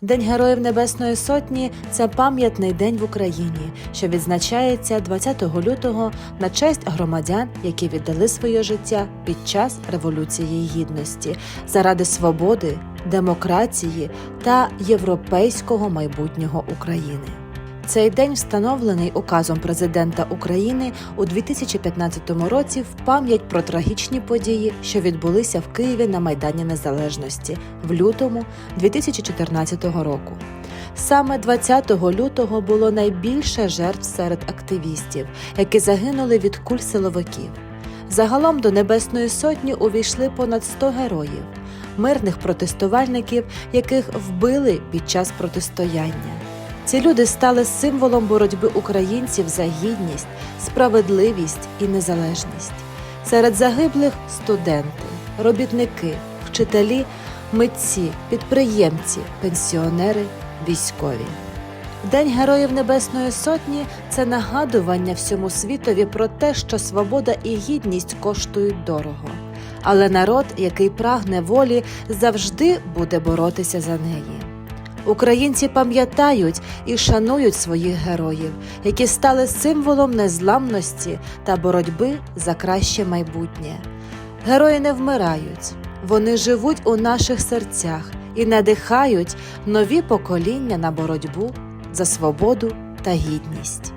День Героїв Небесної Сотні це пам'ятний день в Україні, що відзначається 20 лютого на честь громадян, які віддали своє життя під час Революції Гідності заради свободи, демократії та європейського майбутнього України. Цей день встановлений указом президента України у 2015 році в пам'ять про трагічні події, що відбулися в Києві на Майдані Незалежності в лютому 2014 року. Саме 20 лютого було найбільше жертв серед активістів, які загинули від куль силовиків. Загалом до Небесної Сотні увійшли понад 100 героїв, мирних протестувальників, яких вбили під час протистояння. Ці люди стали символом боротьби українців за гідність, справедливість і незалежність. Серед загиблих студенти, робітники, вчителі, митці, підприємці, пенсіонери, військові. День Героїв Небесної Сотні це нагадування всьому світові про те, що свобода і гідність коштують дорого. Але народ, який прагне волі, завжди буде боротися за неї. Українці пам'ятають і шанують своїх героїв, які стали символом незламності та боротьби за краще майбутнє. Герої не вмирають, вони живуть у наших серцях і надихають нові покоління на боротьбу за свободу та гідність.